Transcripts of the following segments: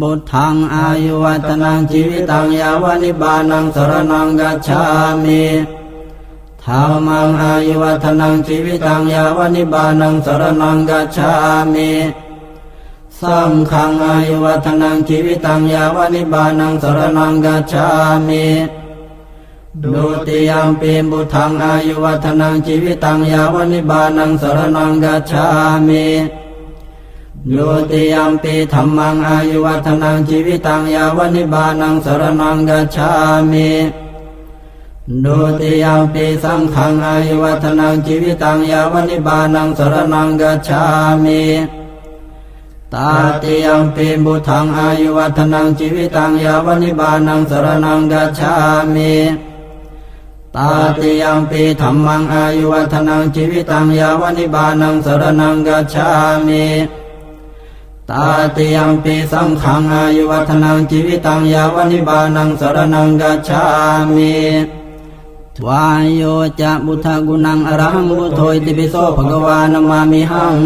บุตทังอายุวัตนังชีวิตังยาวนิบานังสรนังกัจฉามิธรรมังอายุวัตนังชีวิตังยาวนิบานังสรนังกัจฉามิสังฆังอายุวัตนังชีวิตังยาวนิบานังสรนังกัจฉามิดุติยามปีบุตทังอายุวัตนังชีวิตังยาวนิบานังสรนังกัจฉามิ โยติยมปีธรรมังอายุวัฒนังชีวิตังยาวนิบานังสรนังกัจฉามิโยติยมปีสังฆังอายุวัฒนังชีวิตังยาวนิบานังสรนังกัจฉามิตาติยมปีบุทังอายุวัฒนังชีวิตังยาวนิบานังสรนังกัจฉามิตาติยมปีธรรมังอายุวัฒนังชีวิตังยาวนิบานังสรนังกัจฉามิ ตาติยมปีสังขังอายุวัฒนังชีวิตังยาวนิบานังสรนังกัจฉามิทวายโยจะบุทธกุนังอรังบุโทอิติปิโสภควานามามิหัง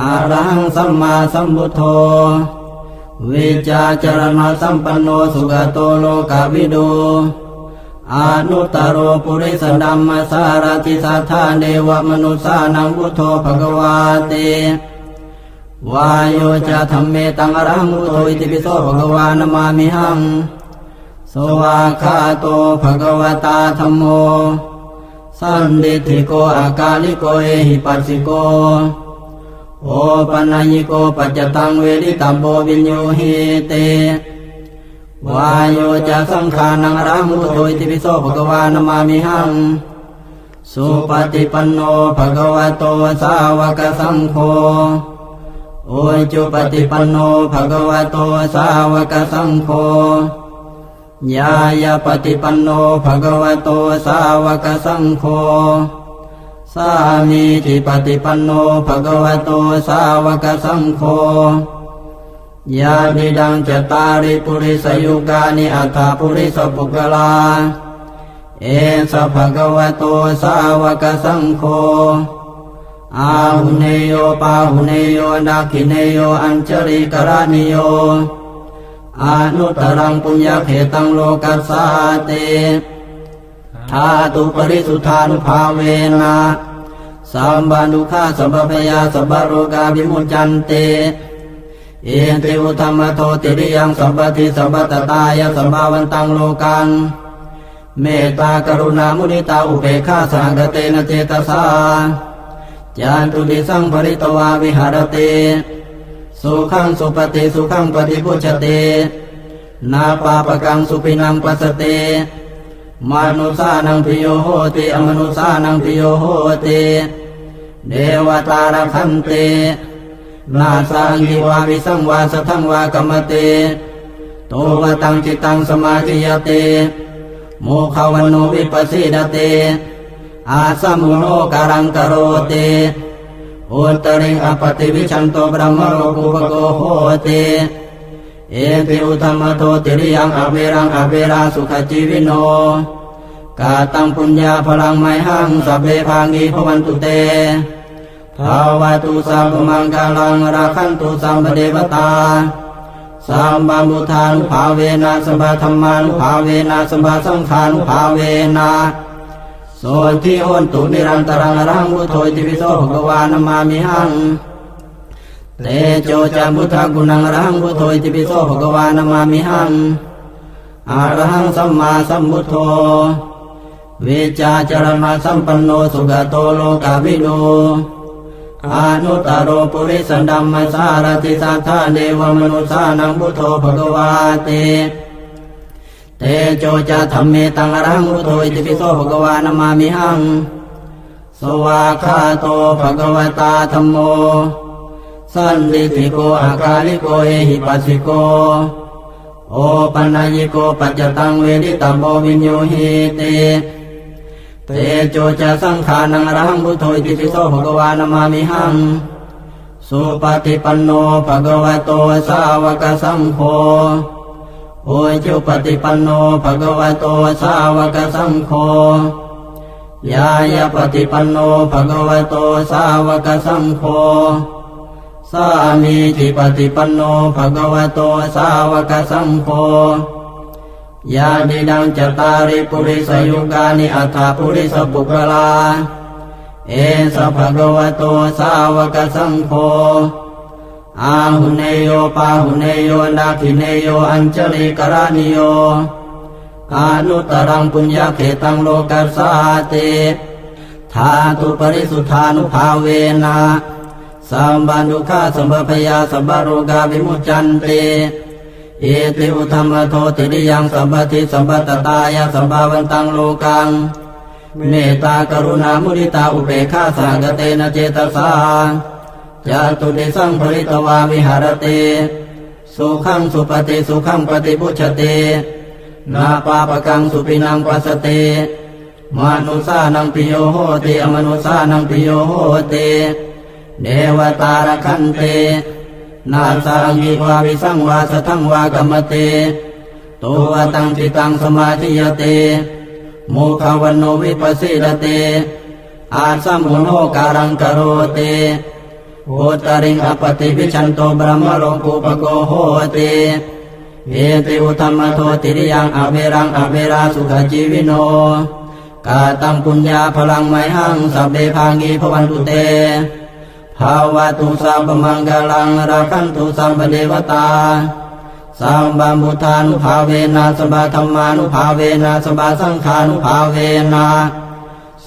อรังสัมมาสัมพุทโธวิจาจรณสัมปันโนสุขโตโลกาวิโดอนุตตโรปุริสดัมมาสารติสัทธาเดวมนุสานังพุทโธภควาเต วายโยจะธรรมเมตังอรังมุโตอิติปิโสภะควานามามิหัง สวาคาโตภะคะวตาธรรมโม สันดิธิโกอากาลิโกเอหิปัสสิโก โอปัญญิโกปัจจตังเวริตัมโบวิญโยหิเต วายโยจะสังขานังอรังมุโตอิติปิโสภะควานามามิหัง สุปฏิปันโนภะควะโตสาวกสังโฆ โอจุปฏิปันโนภะคะวะโตสาวกสังโฆญาญาปฏิปันโนภะคะวะโตสาวกสังโฆสามีจิปฏิปันโนภะคะวะโตสาวกสังโฆญาณิดังจตาริปุริสยุกานิอัฏฐปุริสปุกลา เอสภะคะวะโตสาวกสังโฆ อาหุเนโยปาหุเนโยนาคิเนโยอัญชริกรานิโยอนุตรังปุญญาเขตังโลกัสสาเตธาตุปริสุทธานุภาเวนะสัมบานุขาสัมปพยาสัมบโรกาวิมุจจันเต เอติอุธรรมโทติริยังสัมปติสัมปตตายสัมภาวันตังโลกัง เมตตากรุณามุนิตาอุเบกขาสังกเตนะเจตสา จานตุดิสังปริตวาวิหารเตสุขังสุปฏิสุขังปฏิพุชเตนาปาปกังสุปินังปัสสเตมนุสานังพิโยโหติอมนุสานังพิโยโหติเดวตารคันเตนาสังยิวาวิสังวาสทังวากรรมเตโตวตังจิตังสมาธิยเตโมขวันโนวิปัสสิดเต อาสัมุโนการังกโรเตอุตริงอปติวิชันโตบรมโรกุปโกโหเตเอติอุธรรมโทติริยังอเวรังอเวราสุขจีวิโนกาตังปุญญาพลังไมหังสัพเพพังกีพวันตุเตภาวะตุสัมปมังกาลังราคันตุสัมปเดวตาสัมบามุทานุภาเวนะสัมบาธรรมานุภาเวนะสัมบาสังฆานุภาเวนะ โสทิโอนตุนิรันตรังรังพุทโธอิติปิโสภควานามามิหังเตโจจามุทากุณังรังพุทโธอิติปิโสภควานามามิหังอารหังสัมมาสัมพุทโธเวจาจรณะสัมปันโนสุขโตโลกาวิโดอานุตตโรปุริสันดัมมาสารติสัทธาเดวมนุสานังพุทโธภควาเต เตโจจะธรรมเมตังรังพุโธอิติปิโสภะควานามามิหัง สวาคาโตภะคะวตาธรรมโม สันติติโกอากาลิโกเอหิปัสสิโก โอปัญญิโกปัจจตังเวทิตาโมวินโยหิตเตโจจะสังขานังรังพุโธอิติปิโสภะควานามามิหัง สุปฏิปันโนภะควะโตสาวกสังโฆ โอจุปฏิปันโนภะคะวะโตสาวกสังโฆยายาปฏิปันโนภะคะวะโตสาวกสังโฆสามีจิปฏิปันโนภะคะวะโตสาวกสังโฆยาดิดังจตาริปุริสยุกานิอัฏฐปุริสปุกลา เอสภะคะวะโตสาวกสังโฆ อาหุเนโยปาหุเนโยนาคิเนโยอัญชลิกรานิโยอานุตรังปุญญาเขตังโลกัสสาติธาตุปริสุทธานุภาเวนะสัมบันดุขาสัมปพยาสัมบโรกาวิมุจจันติเอติอุธรรมโทติริยังสัมปติสัมปตตายาสัมภาวันตังโลกัง เมตตากรุณามุริตาอุเบกขาสากเตนะเจตสา จาตุติสังภริตวาวิหารติสุขังสุปฏิสุขังปฏิพุชตินาปาปกังสุปินังปัสติมนุสานังปิโยโหติอมนุสานังปิโยโหติเดวตารคันตินาสังยิวาวิสังวาสทังวากรรมติตัวตังจิตังสมาธิยติโมขวันโนวิปัสสิรเตอาสัมมุโนการังกโรเตโอตริงอปติวิชันโตบรมโลกุปโกโหเตเอติอุธรรมโทติริยังอเวรังอเวราสุขจีวิโนกาตังปุญญาพลังไมหังสัพเพพังกีพวันตุเตภาวะตุสัพพมังกลังราคันตุสัมปเดวตาสัมบัมพุทธานุภาเวนะสบาธรรมานุภาเวนะสบาสังฆานุภาเวนะ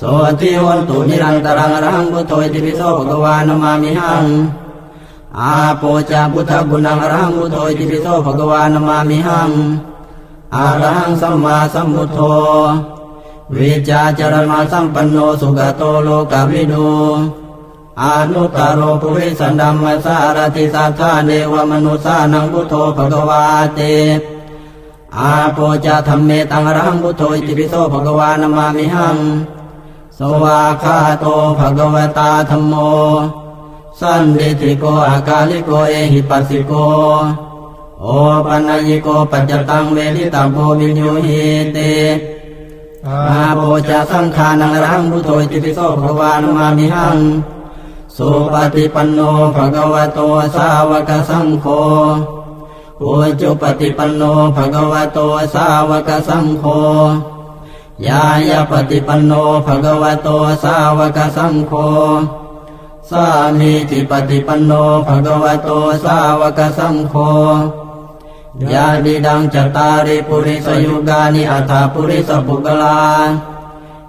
สติวันตุนิรันตรังรังพุทโธอิติปิโสภควานามามิหังอาโปจาพุทธบุญังรังพุทโธอิติปิโสภควานามามิหังอรังสัมมาสัมพุทโธวิจาจารณาสัมปันโนสุขโตโลกวิดูอนุตตโรปุริสันดัมมัสารติสัทธาเนวมนุสานังพุทโธภควาเตอาโปจาธรรมเมตังรังพุทโธอิติปิโสภควานามามิหัง สวาคาโตภะคะวตาธรรมโม สันติติโกอากาลิโกเอหิปัสสิโก โอปัญญิโกปัจจตังเวทิตาโพวิญโยหิเตอาโปจาสังขานังรังพุทโธอิติปิโสภะคะวานามามิหังสุปฏิปันโนภะคะวะโตสาวกสังโฆโอจุปฏิปันโนภะคะวะโตสาวกสังโฆ ยายาปฏิปันโนภะคะวะโตสาวกสังโฆสามีจิปฏิปันโนภะคะวะโตสาวกสังโฆยาดิดังจตาริปุริสยุกานิอัฏฐปุริสปุกลา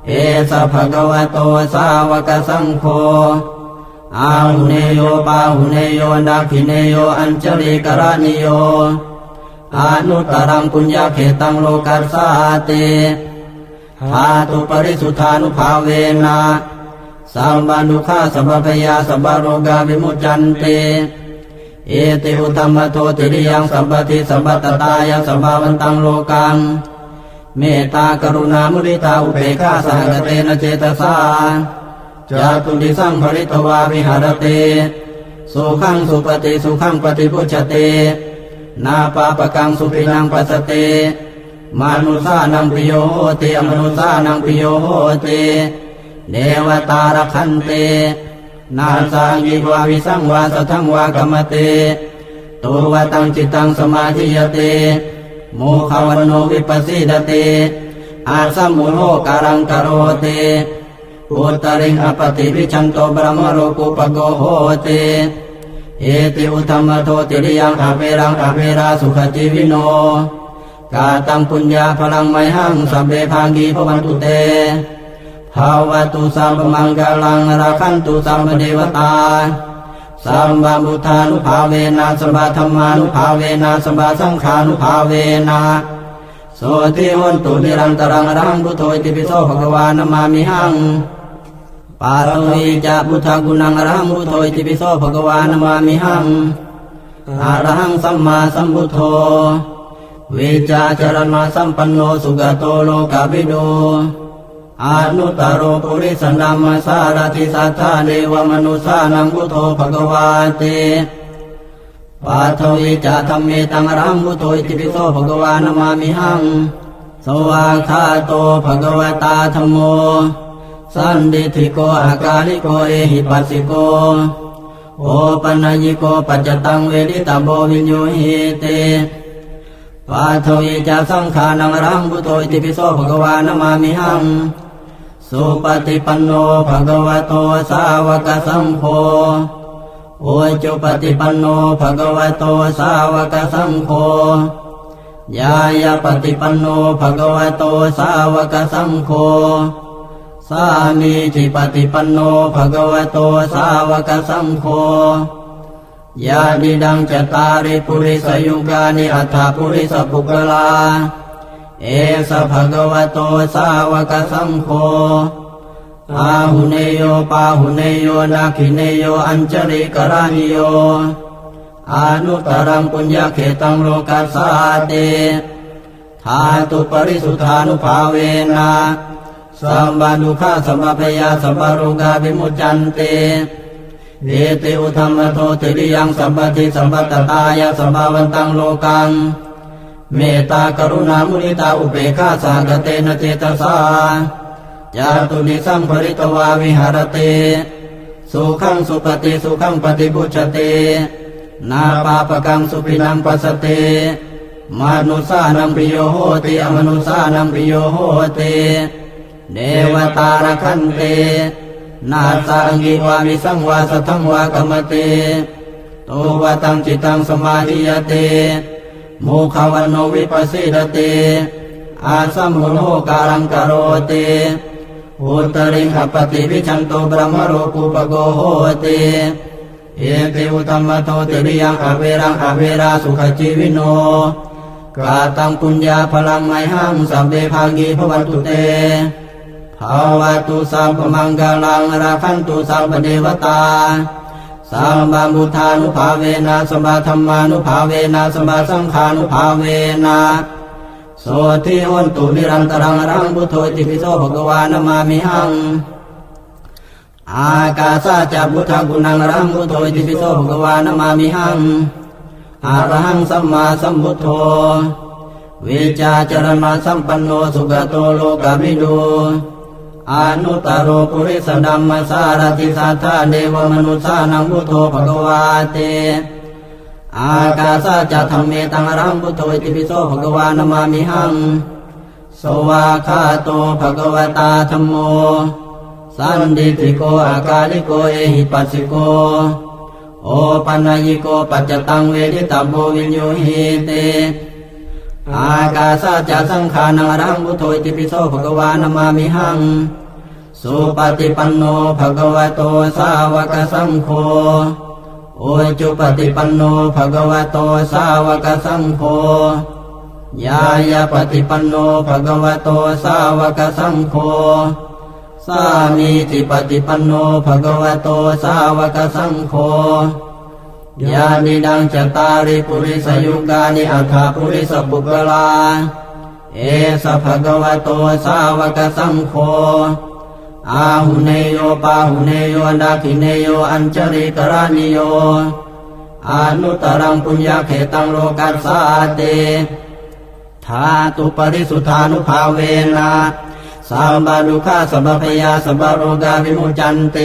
เอสะภะคะวะโตสาวกสังโฆอาหุเนโยปาหุเนโยนาคิเนโยอัญชลิกรานิโยอนุตรังปุญญาเขตังโลกัสสาติ ธาตุปริสุทธานุภาเวนะสัมบันดุขาสัมปพยาสัมบโรกาวิมุจจันติเอติอุธรรมโทติริยังสัมปติสัมปตตายาสัมภาวันตังโลกังเมตตากรุณามุริตาอุเบกขาสหกเตนะเจตสาจาตุติสังภริตวาวิหารเตสุขังสุปฏิสุขังปฏิพุชเตนาปาปกังสุปินังปัสเต มานุสานังปิโยติอมนุสานังปิโยติเดวตารคันเตนาสังยิวาวิสังวาสทังวากรรมเตตัวตังจิตังสมาธิยเตโมขวันโนวิปัสสิดเตอาสัมมุโลการังกโรเตอุตริงอปติวิชันโตบรมโลกุปโกโหเตเอติอุธรรมโทติริยังอเวรังอเวราสุขจีวิโน กาตังปุญญาพลังไมหังสัพเพพังกีพวันตุเตภาวะตุสัมปมังกาลังราคันตุสัมปเดวตาสัมบามุทานุภาเวนะสัมบาธรรมานุภาเวนะสัมบาสังฆานุภาเวนะโสติวันตุนิรันตรังรหังพุทโธติปิโสภะควานามามิหังปาโรหิจะพุทธกุณังรหังพุทโธติปิโสภคะวานามามิหังอรหังสัมมาสัมพุทโธ วิจาจรณะสัมปันโนสุกโตโลกาภิโดอนุตตโรปุริสนัมมสารติสัทธาเดวมนุสานังพุโธภะคะวาเตปัทวิจาธรรมเมตังรังพุโธอิติปิโสภะคะวานามามิหัง สวากขาโตภะคะวตาธรรมโม สันดิธิโกอากาลิโกเอหิปัสสิโก โอปัญญิโกปัจจตังเวริตาโบวิญโยหิเต ปาทยิจาสังขานังรังพุโธอิติปิโสภะคะวานามามิหัง สุปฏิปันโนภะควะโตสาวกสังโฆโอจุปฏิปันโนภะควะโตสาวกสังโฆยายาปฏิปันโนภะควะโตสาวกสังโฆสามีจิปฏิปันโนภะคะวะโตสาวกสังโฆ ยาดิดังจตาริปุริสยุกานิอัฏฐปุริสปุกลา เอสภะคะวโตสาวกสังโฆอาหุเนโยปาหุเนโยนาคิเนโยอัญจริกรานิโยอนุตรังปุญญาเขตังโลกัสสาเตทาตุปริสุทธานุภาเวนะสัมบานุขาสัมปพยาสัมปารุกาวิมุจจันเต เอติอุธรรมโทติริยังสัมปติสัมปตตายาสัมภาวันตังโลกัง เมตตากรุณามุนิตาอุเบกขาสากเตนะเจตสาจาตุนิสังปริตวาวิหารเตสุขังสุปฏิสุขังปฏิบุชเตนาปาปกังสุปินังปัสสเตมนุสานังปิโยโหติอมนุสานังปิโยโหติเดวตารคันเต นาสังกิวามิสังวาสทังวากรรมเตโตวตังจิตังสมาธิยเตโมขวันโนวิปัสสิรเตอาสัมมุโนการังกโรเตอุตริงอปติวิชันโตบรมโรกุปโกโหเตเอเกอุตัมมโตติริยังอเวรังอเวราสุขจีวิโนกาตังปุญญาพลังไมหังสัมเดภากีภวันตุเต ภาวะตุสัมปมังกาลังราคันตุสัมปเดวตาสัมบามุทานุภาเวนะสัมบาธรรมานุภาเวนะสัมบาสังฆานุภาเวนะโสทิโอนตุนิรันตรังรังพุทโธติปิโสภควานามามิหัง อากาสาจัพุทธกุณังรังพุทโธติปิโสภควานามามิหังอะระหังสัมมาสัมพุทโธเวจารณะสัมปันโนสุขโตโลกาภิโด อนุตตโรปุริสดัมมสารติสัทธาเดวมนุสานังพุทโธภควาเตอากาสาจะธรรมเมตังรังพุทโธอิติปิโสภควานามามิหังสวาคาโตภควตาธรรมโม สันดิติโกอากาลิโกเอหิปัสสิโก โอปัญญิโกปัจจตังเวทิตาโบวิญโยหิเต อากาสาจะสังขานังอรังพุทโธติปิโสภควานามามิหัง สุปฏิปันโนภควโตสาวกสังโฆโอจุปฏิปันโนภควโตสาวกสังโฆยายาปฏิปันโนภควโตสาวกสังโฆสามีจิปฏิปันโนภควโตสาวกสังโฆ ยานิดังจตาริปุริสยุกานิอัฏฐปุริสปุกลา เอสภะควโตสาวกสังโฆ อาหุเนโยปาหุเนโยนาคิเนโยอัญจริกรานิโย อนุตรังปุญญาเขตังโลกัสสาเตทาตุปริสุทธานุภาเวนะสัมบาลุขาสัมปพยาสัมปโรกาวิมุจันเต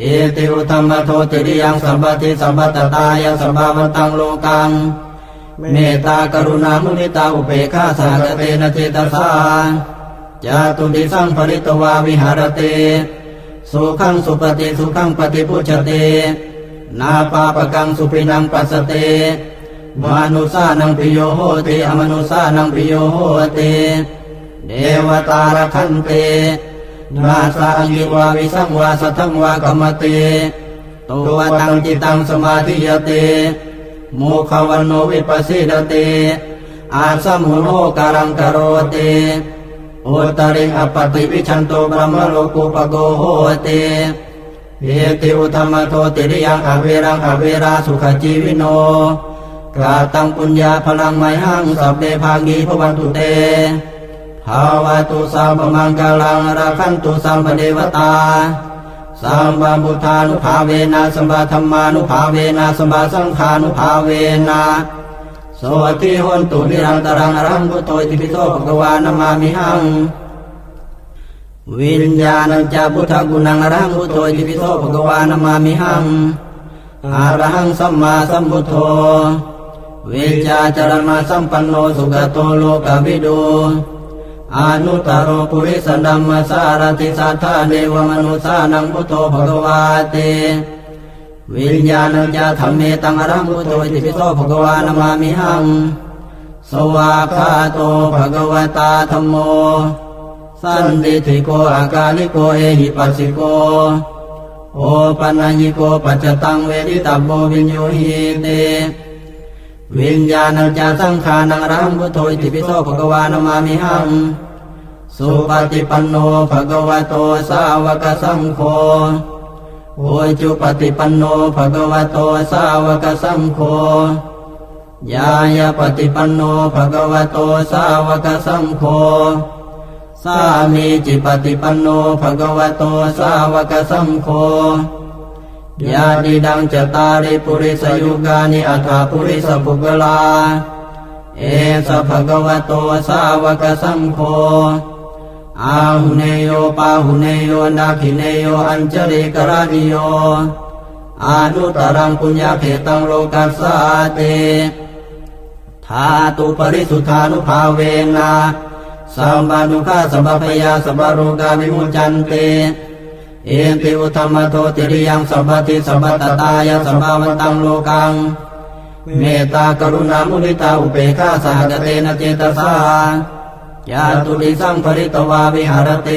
อติอุธรรมโทติริยังสัมปติสัมปตตายาสัมภาวันตังโลกัง เมตตากรุณามุนิตาอุเบกขาสากเตนะเจตสาจาตุดิสังปริตวาวิหารเตสุขังสุปฏิสุขังปฏิพุชเตนาปาปกังสุปินังปัสสเตมนุสานังปิโยโหติอมนุสานังปิโยโหติเดวตารคันเต นาสางิวาวิสังวาสัทังวากรรมเตตัวตังจิตังสมาธิยเตโมขวันโนวิปัสสิดเตอาสัมมุโนการังกโรเตโอตริงอปติวิชันโตบรมโลกุปโกโหเตเอติอุธรรมโทติริยังอเวรังอเวราสุขจีวิโนกาตังปุญญาพลังไมหังสัพเพภากีพวันตุเต ภาวะตุสัมปมังกาลังราคันตุสัมปเดวตาสัมมบุทธานุภาเวนะสัมมาธรรมานุภาเวนะสัมมาสังฆานุภาเวนะโสติหนตุนิรันตรังอรังพุทโธติปิโสภควานามามิหังวิญญาณัญจาพุทธกุณังอรังพุทโธติปิโสภควานามามิหังอารังสัมมาสัมพุทโธเวจาจารณะสัมปันโนสุขโตโลกวิดู อนุตตรปุริสดัมมสารติสัทธาเดวมนุสานังพุทโธภะควาเตวิญญาณัญญาธรรมเมตังอรังพุทโธอิติปิโสภะควานามามิหัง สวากขาโตภะควตาธัมโม สันติทิโกอากาลิโกเอหิปัสสิโก โอปัญญิโกปัจจตังเวทิตัมโมวิญโยหิเต วิญญาณจาสังขานังรังพุทโธติปิโสภะคะวานามามิหัง สุปฏิปันโนภะควะโตสาวกสังโฆโอจุปฏิปันโนภะควะโตสาวกสังโฆยายาปฏิปันโนภะควะโตสาวกสังโฆสามีจิปฏิปันโนภคะวะโตสาวกสังโฆ ญาติดังจตาริปุริสยุกานิอัฏฐปุริสปุกลา เอสภะคะวโตสาวกสังโฆอาหุเนโยปาหุเนโยนาคิเนโยอัญจริกรานิโยอานุตรังปุญญาเขตังโลกัสสาเตธาตุปริสุทธานุภาเวนะสัมบานุขาสัมปพยาสัมบาโรกาวิมุจันเต เอติอุธรรมโทติริยังสัมปติสัมปตตายสัมาวันตังโลกัง เมตตากรุณามุนิตาอุเบกขาสหกเตนะเจตสายาตุลิสังปริตวาวิหารเต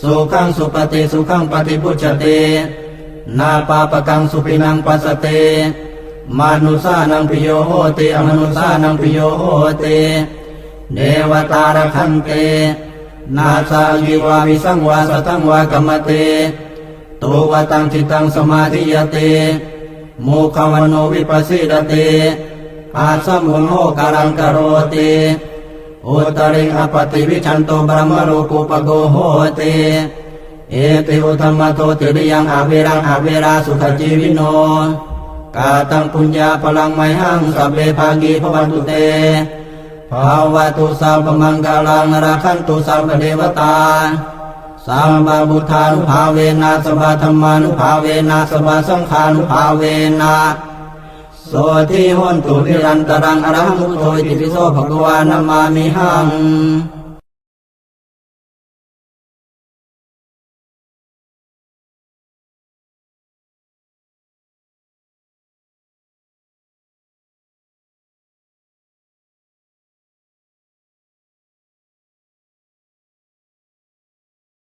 สุขังสุปฏิสุขังปฏิพุจเตนาปาปกังสุปินังปัสเตมานุสานังปิโยโหติอมนุสานังปิโยโหติเดวตารคันเต นาสาวิวาวิสังวาสตังวากรรมเตตุวตังทิตังสมาธิยเตโมขวันโนวิปัสสิดเตอาสัมมุโหการังกโรติอุตริงอปติวิชันโตบรมโรกุปโกโหติเอติอุธรรมโตติริยังอาเวรังอาเวราสุขจีวิโนกาตังปุญญาพลังไมหังสัพเพภากีพวันตุเต ภาวะตุสัพพมังกาลังราคันตุสัพพเทวตาสัมมาบุทธานุภาเวนะสัมมาธรรมานุภาเวนะสัมมาสังฆานุภาเวนะโสทิหนตุนิรันตรังอรหังมุโธอิติปิโสภะคะวานามามิหัง